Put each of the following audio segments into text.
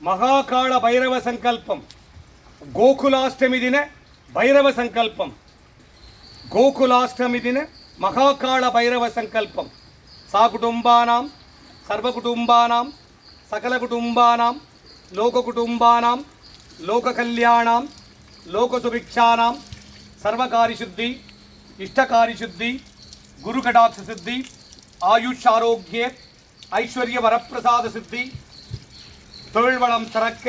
ಮಹಾಕಾಳ ಭೈರವ ಸಂಕಲ್ಪಂ ಗೋಕುಲಾಷ್ಟಮಿ ದಿನ ಭೈರವ ಸಂಕಲ್ಪಂ ಗೋಕುಲಾಷ್ಟಮಿ ದಿನ ಮಹಾಕಾಳ ಭೈರವ ಸಂಕಲ್ಪಂ సాకుటుంబానాం సర్వకుటుంబానాం సకల కుటుంబానాం లోకకుటుంబానాం లోకకళ్యాణాం లోకసుభిక్షానాం సర్వకారిశుద్ధి ఇష్టకారిశుద్ధి గురుకటాక్ష సిద్ధి ఆయుష్ ఆరోగ్యే ఐశ్వర్య వరప్రసాద సిద్ధి தொழில் வளம் சிறக்க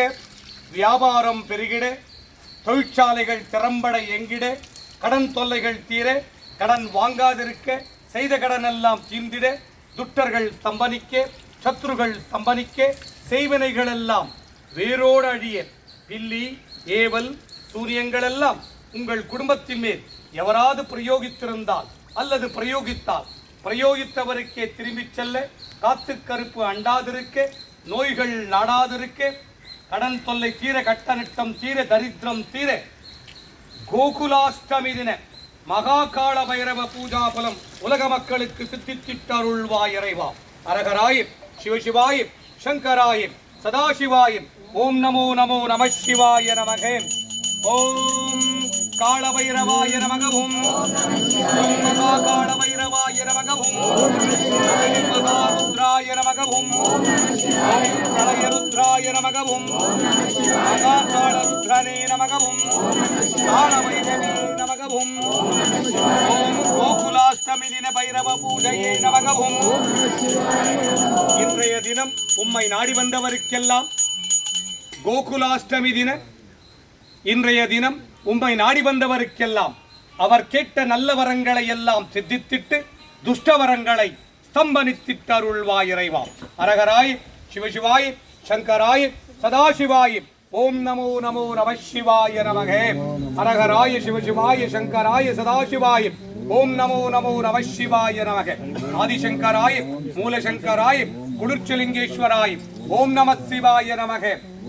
வியாபாரம் பெருகிட தொழிற்சாலைகள் திறம்பட எங்கிட கடன் தொல்லைகள் தீர கடன் வாங்காதிருக்க செய்த கடன் எல்லாம் தீர்ந்திட துட்டர்கள் ஸ்தம்பனிக்க சத்ருகள் ஸ்தம்பனிக்க செய்வினைகள் எல்லாம் வேரோடு அழிய பில்லி ஏவல் சூரியங்கள் எல்லாம் உங்கள் குடும்பத்தின் மேல் எவராது பிரயோகித்திருந்தால் அல்லது பிரயோகித்தால் பிரயோகித்தவருக்கே திரும்பிச் செல்ல காத்து கருப்பு அண்டாதிருக்க நோய்கள் நாடாதிருக்க. கடன் தொல்லை தீர கட்டநிட்டம் தீர தரித்திரம் தீர. கோகுலாஷ்டமி தின மகாகால பைரவ பூஜா பலம் உலக மக்களுக்கு சித்தித்திட்டருள்வாய் இறைவா அரகராய சிவசிவாய சங்கராயிம் சதாசிவாயிம் ஓம் நமோ நமோ நம சிவாய நமகே. ஓம் காலபைரவாய நமகவும் ஓம் மகாகால பைரவாய நமகவும் மகாகால நமகவும் நமகவும் ஓம் கோகுலாஷ்டமி தின பைரவ பூஜையே நமகவும் இன்றைய தினம் உம்மை நாடி வந்தவருக்கெல்லாம் கோகுலாஷ்டமி தின இன்றைய தினம் உம்மை நாடி வந்தவருக்கெல்லாம் அவர் கேட்ட நல்ல வரங்களை எல்லாம் சித்தித்திட்டு துஷ்டவரங்களை ஸ்தம்பனித்திட்டருள்வாய் இறைவா. அரகராய் சிவசிவாய் சங்கராய் சதாசிவாய் ஓம் நமோ நமோ நம சிவாய நமகே. அரகராய சிவசிவாய சங்கராய சதாசிவாய ஓம் நமோ நமோ நம சிவாய நமக. ஆதிசங்கராய மூலசங்கராய குளிர்ச்சலிங்கேஸ்வராய ஓம் நம சிவாய நமக.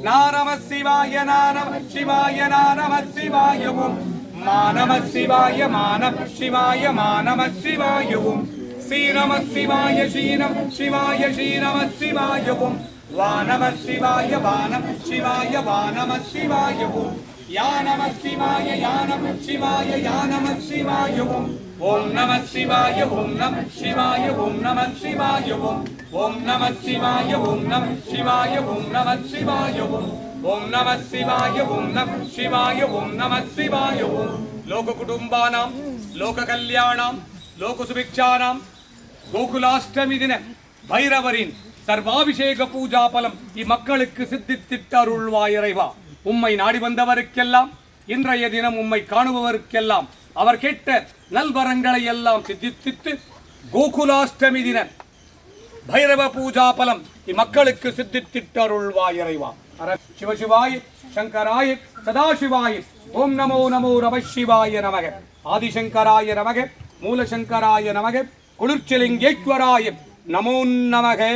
நாரம சிவாய நாரம சிவாய நாரம சிவாய ஓம் மானம சிவாய மானம சிவாய மானம சிவாய ஓம் ஸ்ரீநம சிவாய ஸ்ரீநம சிவாய ஸ்ரீரம சிவாய ஓம் வானம சிவாய வானம சிவாய வானம சிவாய ஓம் யானம சிவாய யானம சிவாய யானம சிவாய ஓம் ஓம் நம சிவாய ஓம் நம சிவாய ஓம் நம சிவாய ஓம் ஓம் நம சிவாய ஓம் நம சிவாய ஓம் நம சிவாய ஓம் ஓம் நம சிவாய ஓம் நம சிவாய ஓம் நம சிவாய ஓம் லோக குடும்பானாம் லோக கல்யாணாம் லோக சுபிக்ஷானாம் கோகுலாஷ்டமி தின பைரவரின் சர்வாபிஷேக பூஜா பலம் இம்மக்களுக்கு சித்தித்திட்டு இறைவா. உம்மை நாடி வந்தவருக்கெல்லாம் இன்றைய தினம் உம்மை காணுபவருக்கெல்லாம் அவர் கேட்ட நல்வரங்களை எல்லாம் சித்தித்தித்து கோகுலாஷ்டமி தின. பைரவ பூஜா பலம் இம்மக்களுக்கு சித்தித்திட்டு இறைவா. அர சிவசிவாய் சங்கராய சதாசிவாய். ஓம் நமோ நமோ நம சிவாய நமக. ஆதிசங்கராய நமக. மூலசங்கராய நமக. குளிர்ச்சலிங்கேஸ்வராய. நமோ நமகே